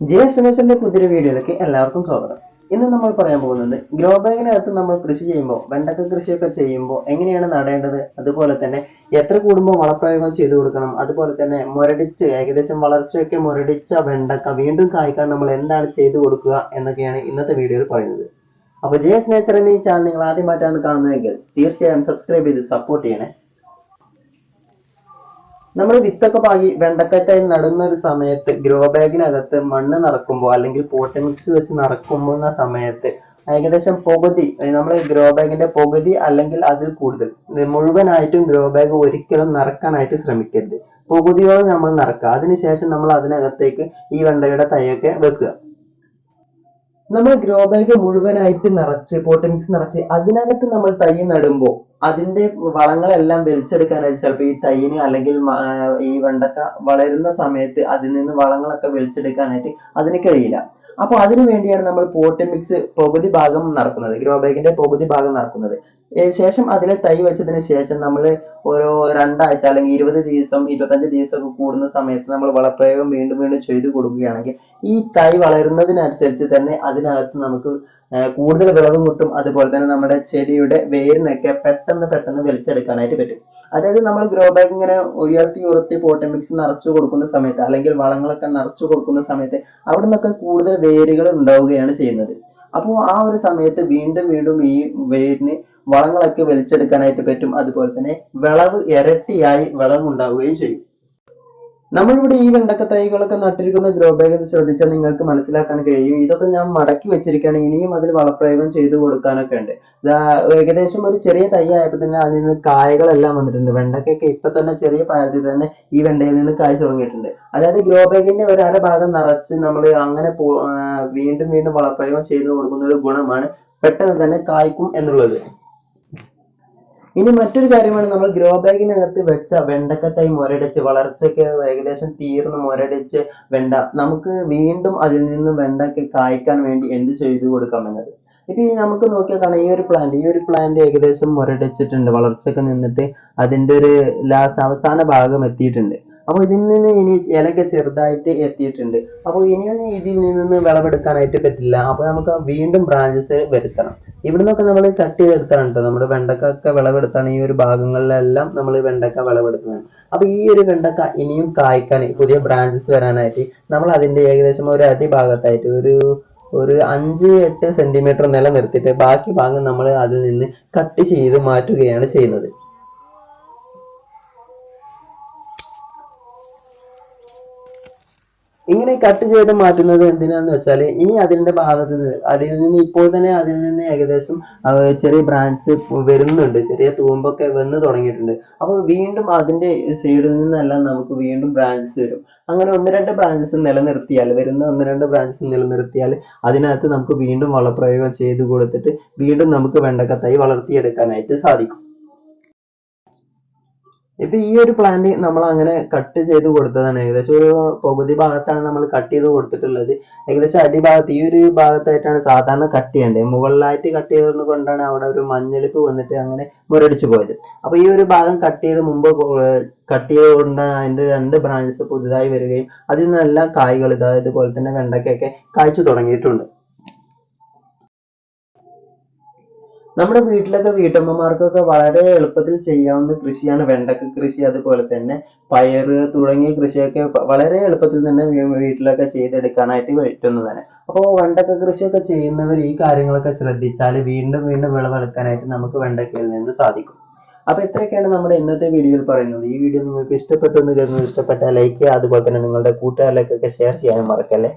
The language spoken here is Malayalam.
ജെ എസ് എൻ പുതിയൊരു വീഡിയോയിലേക്ക് എല്ലാവർക്കും സ്വാഗതം. ഇന്ന് നമ്മൾ പറയാൻ പോകുന്നത് ഗ്രോ ബാഗിനകത്ത് നമ്മൾ കൃഷി ചെയ്യുമ്പോൾ വെണ്ടക്ക കൃഷിയൊക്കെ ചെയ്യുമ്പോൾ എങ്ങനെയാണ് നടേണ്ടത്? അതുപോലെ തന്നെ എത്ര കൂടുമ്പോൾ വളപ്രയോഗം ചെയ്തു കൊടുക്കണം? അതുപോലെ തന്നെ മുരടിച്ച് ഏകദേശം വളർച്ചയൊക്കെ മുരടിച്ച വെണ്ടക്ക വീണ്ടും കായ്ക്കാൻ നമ്മൾ എന്താണ് ചെയ്തു കൊടുക്കുക എന്നൊക്കെയാണ് ഇന്നത്തെ വീഡിയോയിൽ പറയുന്നത്. അപ്പോൾ ജെ എസ് നേച്ചർ എന്ന ഈ ചാനൽ നിങ്ങൾ ആദ്യമായിട്ടാണ് കാണുന്നതെങ്കിൽ തീർച്ചയായും സബ്സ്ക്രൈബ് ചെയ്ത് സപ്പോർട്ട് ചെയ്യണേ. നമ്മൾ വിത്തൊക്കെ പാകി വെണ്ടക്കറ്റായി നടുന്ന ഒരു സമയത്ത് ഗ്രോ ബാഗിനകത്ത് മണ്ണ് നിറക്കുമ്പോൾ അല്ലെങ്കിൽ പോട്ട് മിക്സ് വെച്ച് നിറക്കുമ്പോൾ സമയത്ത് ഏകദേശം പകുതി നമ്മൾ ഗ്രോ ബാഗിന്റെ പകുതി അല്ലെങ്കിൽ അതിൽ കൂടുതൽ മുഴുവനായിട്ടും ഗ്രോ ബാഗ് ഒരിക്കലും നിറക്കാനായിട്ട് ശ്രമിക്കരുത്. പകുതിയോളം നമ്മൾ നിറക്കുക. അതിനുശേഷം നമ്മൾ അതിനകത്തേക്ക് ഈ വെണ്ടയുടെ തൈയൊക്കെ വെക്കുക. നമ്മൾ ഗ്രോ ബാഗ് മുഴുവനായിട്ട് നിറച്ച് പോട്ട് മിക്സ് നിറച്ച് അതിനകത്ത് നമ്മൾ തൈ നടുമ്പോൾ അതിന്റെ വളങ്ങളെല്ലാം വലിച്ചെടുക്കാനായിട്ട് ചിലപ്പോൾ ഈ തൈന് അല്ലെങ്കിൽ ഈ വെണ്ടക്ക വളരുന്ന സമയത്ത് അതിൽ നിന്ന് വളങ്ങളൊക്കെ വലിച്ചെടുക്കാനായിട്ട് അതിന് കഴിയില്ല. അപ്പോൾ അതിനു വേണ്ടിയാണ് നമ്മൾ പോട്ട് മിക്സ് പകുതി ഭാഗം നടക്കുന്നത് ഗ്രോ ബാഗിന്റെ പകുതി ഭാഗം നടക്കുന്നത്. ശേഷം അതിലെ തൈ വെച്ചതിന് ശേഷം നമ്മൾ ഓരോ രണ്ടാഴ്ച അല്ലെങ്കിൽ ഇരുപത് ദിവസം ഇരുപത്തഞ്ച് ദിവസം ഒക്കെ കൂടുന്ന സമയത്ത് നമ്മൾ വളപ്രയോഗം വീണ്ടും വീണ്ടും ചെയ്തു കൊടുക്കുകയാണെങ്കിൽ ഈ തൈ വളരുന്നതിനനുസരിച്ച് തന്നെ അതിനകത്ത് നമുക്ക് കൂടുതൽ വിളവും കിട്ടും. അതുപോലെ തന്നെ നമ്മുടെ ചെടിയുടെ വേരിനൊക്കെ പെട്ടെന്ന് പെട്ടെന്ന് വലിച്ചെടുക്കാനായിട്ട് പറ്റും. അതായത് നമ്മൾ ഗ്രോ ബാഗ് ഇങ്ങനെ ഉയർത്തി ഉയർത്തി പോട്ട മിക്സ് നിറച്ചു കൊടുക്കുന്ന സമയത്ത് അല്ലെങ്കിൽ വളങ്ങളൊക്കെ നിറച്ചു കൊടുക്കുന്ന സമയത്ത് അവിടെ നിന്നൊക്കെ കൂടുതൽ വേരുകൾ ഉണ്ടാവുകയാണ് ചെയ്യുന്നത്. അപ്പോൾ ആ ഒരു സമയത്ത് വീണ്ടും വീണ്ടും ഈ വേരിന് വളങ്ങളൊക്കെ വലിച്ചെടുക്കാനായിട്ട് പറ്റും. അതുപോലെ തന്നെ വിളവ് ഇരട്ടിയായി വിളവ് ഉണ്ടാവുകയും ചെയ്യും. നമ്മളിവിടെ ഈ വെണ്ടക്ക തൈകളൊക്കെ നട്ടിരിക്കുന്ന ഗ്രോ ബാഗ് ശ്രദ്ധിച്ചാൽ നിങ്ങൾക്ക് മനസ്സിലാക്കാൻ കഴിയും. ഇതൊക്കെ ഞാൻ മടക്കി വെച്ചിരിക്കുകയാണ്. ഇനിയും അതിൽ വളപ്രയോഗം ചെയ്തു കൊടുക്കാനൊക്കെ ഉണ്ട്. ഏകദേശം ഒരു ചെറിയ തൈ ആയപ്പോൾ തന്നെ അതിൽ നിന്ന് കായകളെല്ലാം വന്നിട്ടുണ്ട്. വെണ്ടക്കൊക്കെ ഇപ്പൊ തന്നെ ചെറിയ പ്രായത്തിൽ തന്നെ ഈ വെണ്ടയിൽ നിന്ന് കായ് തുടങ്ങിയിട്ടുണ്ട്. അതായത് ഗ്രോ ബാഗിന്റെ ഒരു ഭാഗം നിറച്ച് നമ്മൾ അങ്ങനെ വീണ്ടും വീണ്ടും വളപ്രയോഗം ചെയ്തു കൊടുക്കുന്ന ഒരു ഗുണമാണ് പെട്ടെന്ന് തന്നെ കായ്ക്കും എന്നുള്ളത്. ഇനി മറ്റൊരു കാര്യമാണ് നമ്മൾ ഗ്രോ ബാഗിനകത്ത് വെച്ച വെണ്ടക്ക തൈ മുരടിച്ച് വളർച്ചയ്ക്ക് ഏകദേശം തീർന്ന് മുരടിച്ച് വെണ്ട. നമുക്ക് വീണ്ടും അതിൽ നിന്ന് വെണ്ടയ്ക്ക് കായ്ക്കാൻ വേണ്ടി എന്ത് ചെയ്തു കൊടുക്കാമെന്നത്? ഇപ്പൊ ഈ നമുക്ക് നോക്കിയാൽ കാണാം ഈ ഒരു പ്ലാന്റ് ഈ ഒരു പ്ലാന്റ് ഏകദേശം മുരടിച്ചിട്ടുണ്ട്. വളർച്ചയ്ക്ക് നിന്നിട്ട് അതിന്റെ ഒരു ലാസ്റ്റ് അവസാന ഭാഗം എത്തിയിട്ടുണ്ട്. അപ്പോൾ ഇതിൽ നിന്ന് ഇനി ഇലയൊക്കെ ചെറുതായിട്ട് എത്തിയിട്ടുണ്ട്. അപ്പോൾ ഇനി ഇതിൽ നിന്ന് വിളവെടുക്കാനായിട്ട് പറ്റില്ല. അപ്പോൾ നമുക്ക് വീണ്ടും ബ്രാഞ്ചസ് വരുത്തണം. ഇവിടുന്നൊക്കെ നമ്മൾ കട്ട് ചെയ്തെടുത്താണ് കേട്ടോ നമ്മുടെ വെണ്ടക്കൊക്കെ വിളവെടുത്താണ് ഈ ഒരു ഭാഗങ്ങളിലെല്ലാം നമ്മൾ വെണ്ടക്ക വിളവെടുക്കുന്നത്. അപ്പൊ ഈ ഒരു വെണ്ടക്ക ഇനിയും കായ്ക്കാൻ പുതിയ ബ്രാഞ്ചസ് വരാനായിട്ട് നമ്മൾ അതിന്റെ ഏകദേശം ഒരു അടി ഭാഗത്തായിട്ട് ഒരു ഒരു അഞ്ച് എട്ട് സെന്റിമീറ്റർ നിലനിർത്തിയിട്ട് ബാക്കി ഭാഗം നമ്മൾ അതിൽ നിന്ന് കട്ട് ചെയ്ത് മാറ്റുകയാണ് ചെയ്യുന്നത്. ഇങ്ങനെ കട്ട് ചെയ്ത് മാറ്റുന്നത് എന്തിനാന്ന് വെച്ചാൽ ഇനി അതിന്റെ ഭാഗത്ത് നിന്ന് അതിൽ നിന്ന് ഇപ്പോൾ തന്നെ അതിൽ നിന്ന് ഏകദേശം ചെറിയ ബ്രാഞ്ച് വരുന്നുണ്ട്. ചെറിയ തൂമ്പൊക്കെ വന്ന് തുടങ്ങിയിട്ടുണ്ട്. അപ്പോൾ വീണ്ടും അതിന്റെ സൈഡിൽ നിന്നെല്ലാം നമുക്ക് വീണ്ടും ബ്രാഞ്ചസ് വരും. അങ്ങനെ ഒന്ന് രണ്ട് ബ്രാഞ്ചസ് നിലനിർത്തിയാൽ വരുന്ന ഒന്ന് രണ്ട് ബ്രാഞ്ചസ് നിലനിർത്തിയാൽ അതിനകത്ത് നമുക്ക് വീണ്ടും വളപ്രയോഗം ചെയ്ത് കൊടുത്തിട്ട് വീണ്ടും നമുക്ക് വെണ്ടക്ക തൈ വളർത്തിയെടുക്കാനായിട്ട് സാധിക്കും. ഇപ്പൊ ഈ ഒരു പ്ലാന്റ് നമ്മൾ അങ്ങനെ കട്ട് ചെയ്ത് കൊടുത്തതാണ്. ഏകദേശം ഒരു പകുതി ഭാഗത്താണ് നമ്മൾ കട്ട് ചെയ്ത് കൊടുത്തിട്ടുള്ളത്. ഏകദേശം അടിഭാഗത്ത് ഈ ഒരു ഭാഗത്തായിട്ടാണ് സാധാരണ കട്ട് ചെയ്യേണ്ടത് മുകളിലായിട്ട് കട്ട് ചെയ്തത് കൊണ്ടാണ് അവിടെ ഒരു മഞ്ഞളിപ്പ് വന്നിട്ട് അങ്ങനെ മുരടിച്ചു പോയത്. അപ്പൊ ഈ ഒരു ഭാഗം കട്ട് ചെയ്ത് മുമ്പ് കട്ട് ചെയ്തുകൊണ്ടാണ് അതിന്റെ രണ്ട് ബ്രാഞ്ചസ് പുതുതായി വരികയും അതിൽ നിന്നെല്ലാം കായ്കൾ ഇതായതുപോലെ തന്നെ വെണ്ടയ്ക്കൊക്കെ കായ്ച്ചു തുടങ്ങിയിട്ടുണ്ട്. നമ്മുടെ വീട്ടിലൊക്കെ വീട്ടമ്മമാർക്കൊക്കെ വളരെ എളുപ്പത്തിൽ ചെയ്യാവുന്ന കൃഷിയാണ് വെണ്ടക്ക കൃഷി അതുപോലെ തന്നെ പയർ തുടങ്ങിയ കൃഷിയൊക്കെ വളരെ എളുപ്പത്തിൽ തന്നെ വീട്ടിലൊക്കെ ചെയ്തെടുക്കാനായിട്ട് പറ്റുന്നതാണ്. അപ്പോൾ വെണ്ടക്ക കൃഷിയൊക്കെ ചെയ്യുന്നവർ ഈ കാര്യങ്ങളൊക്കെ ശ്രദ്ധിച്ചാൽ വീണ്ടും വീണ്ടും വിളവെടുക്കാനായിട്ട് നമുക്ക് വെണ്ടക്കയിൽ നിന്ന് സാധിക്കും. അപ്പൊ ഇത്രയൊക്കെയാണ് നമ്മുടെ ഇന്നത്തെ വീഡിയോയിൽ പറയുന്നത്. ഈ വീഡിയോ നിങ്ങൾക്ക് ഇഷ്ടപ്പെട്ടു എന്ന് കരുതുന്നു. ഇഷ്ടപ്പെട്ടാൽ ലൈക്ക് ചെയ്യുക. അതുപോലെ തന്നെ നിങ്ങളുടെ കൂട്ടുകാരിലേക്കൊക്കെ ഷെയർ ചെയ്യാൻ മറക്കല്ലേ?